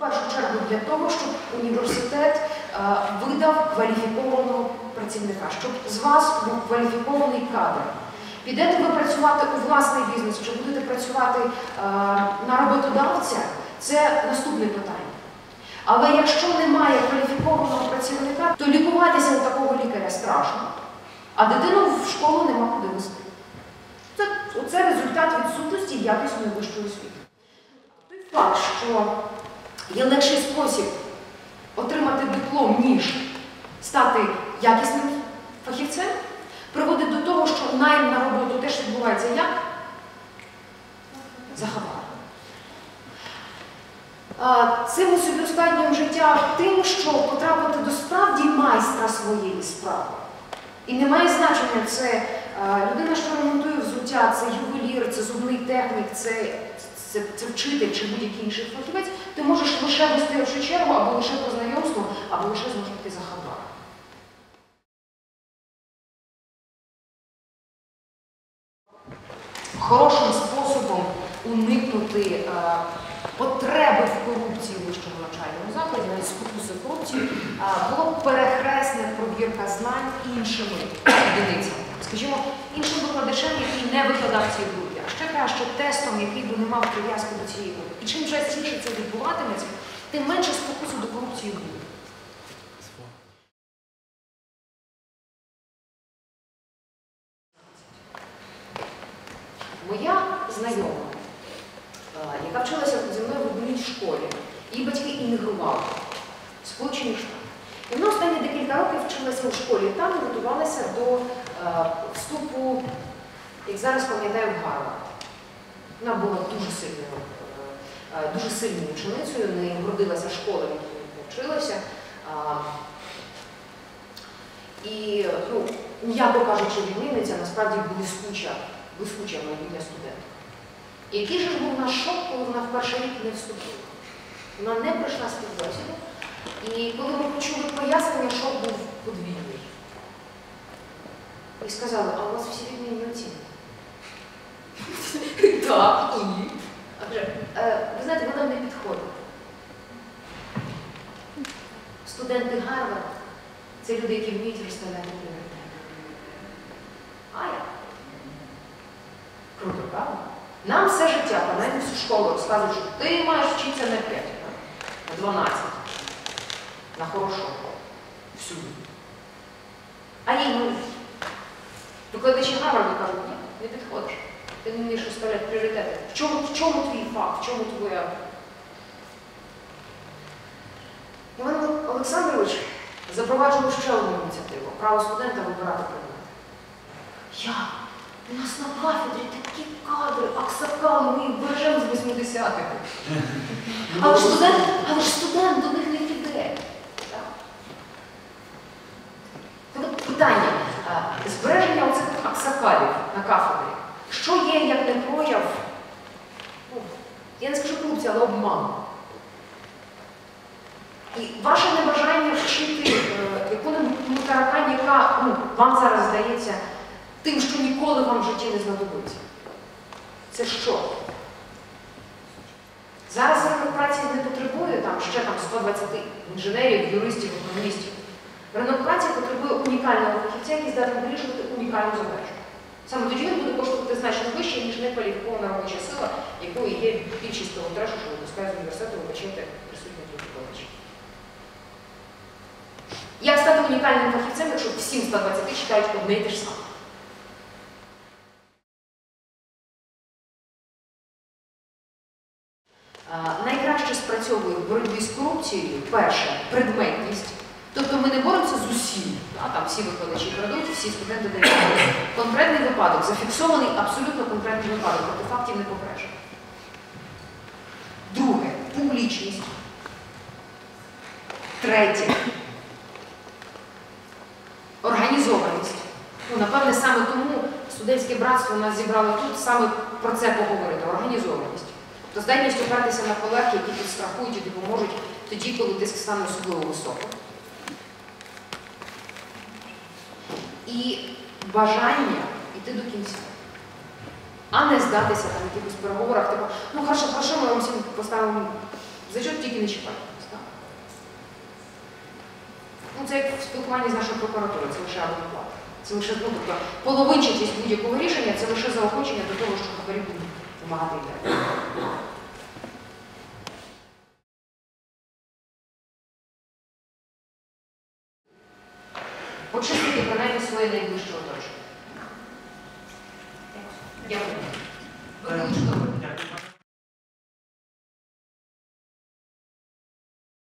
Першу чергу для того, щоб університет е, видав кваліфікованого працівника, щоб з вас був кваліфікований кадр. Підете ви працювати у власний бізнес, чи будете працювати е, на роботодавця, це наступне питання. Але якщо немає кваліфікованого працівника, то лікуватися у такого лікаря страшно, а дитину в школу нема куди вести. Це результат відсутності якісної вищої освіти. Той факт, що є легший спосіб отримати диплом, ніж стати якісним фахівцем, приводить до того, що найм на роботу теж відбувається як? За хабар. А, Цим собі життя тим, що потрапити до справді майстра своєї справи. І не має значення, це людина, що ремонтує взуття, це ювелір, це зубний технік, це, це, це вчитель чи будь-який інший фахівець, ти можеш лише вести вистоявши чергу, або лише по знайомству, або лише зможеш за хабар. Хорошим способом уникнути е, потреби в корупції в вищому навчальному закладі, навіть спокуси корупції, е, було перехресна пробірка знань іншими одиницями. Скажімо, іншим викладачем, який не викладав групі, а ще краще тестом, який би не мав прив'язки до цієї групи. І чим частіше це відбуватиметься, тим менше спокусу до корупції буде. Моя знайома, е, яка вчилася зі мною в одній школі, її батьки іммігрували в Сполучені Штати. І вона останні декілька років вчилася у школі там готувалася до е, вступу, як зараз пам'ятаю, в. Вона була дуже сильною, е, е, дуже сильною ученицею, не гордилася школою, в якій вчилася. І, ну, м'яко кажучи, відмінниця насправді блискуча блискуча майбутня студентка. Який же ж був наш шок, коли вона в перший рік не вступила? Вона не пройшла співбесіду, і коли ми почули пояснення, шок був подвійний. І сказали, а у вас всі відмінні. Так, і ні. А вже, е, ви знаєте, вона не підходить. Студенти Гарвард це люди, які вміють розставляти пріоритети. А я. Круто, правда? Нам все життя, принаймні всю школу розказують, що ти маєш вчитися не 5, а 12. На хорошо. Всюди. А їй ну, викладачі Гарварду кажуть, ні, не підходиш. Ти не вмієш розставляти пріоритети. В чому, в чому твій факт, в чому твоя. Іван Олександрович запроваджував ще одну ініціативу право студента вибирати предмети. Як? У нас на кафедрі такі кадри, аксакали, ми їх бережемо з 80-х. Але ж студент, але ж студент до них не піде. Так? От питання. е, Збереження оцих аксакалів на кафедрі. Що є, як не прояв, ну, я не скажу корупції, але обману. І ваше небажання вчити е, яку-небудь таракань, яка ну, вам зараз здається тим, що ніколи вам в житті не знадобиться. Це що? Зараз ринок праці не потребує там ще там 120 інженерів, юристів, економістів. Ринок праці потребує унікального фахівця, який здатний вирішувати унікальну задачу. Саме тоді він буде коштувати значно вище, ніж некваліфікована робоча сила, якою є більшість того трешу, що випускає з університету вибачайте присутні тут викладачі. Як стати унікальним фахівцем, якщо всім 120 читають одне і те ж саме? Найкраще спрацьовує в боротьбі з корупцією перше предметність. Тобто ми не боремося з усім, а там всі викладачі крадуть, всі студенти дають. Конкретний випадок, зафіксований абсолютно конкретний випадок, тобто фактів не покаже. Друге публічність. Третє організованість. Ну, напевне, саме тому студентське братство нас зібрало тут саме про це поговорити організованість. Тобто здатність опертися на колег, які підстрахують і допоможуть тоді, коли тиск стане особливо високим. І бажання йти до кінця, а не здатися там в якихось переговорах, типу, ну хорошо, хорошо, ми вам всім поставимо Зачет тільки не чіпайте. Ну, це як в спілкуванні з нашою прокуратурою, це лише адвокат. Це лише, ну, тобто, половинчатість будь-якого рішення це лише заохочення до того, що хабарі будуть вимагати і далі. Почистити принаймні своє найближче оточення. Дякую.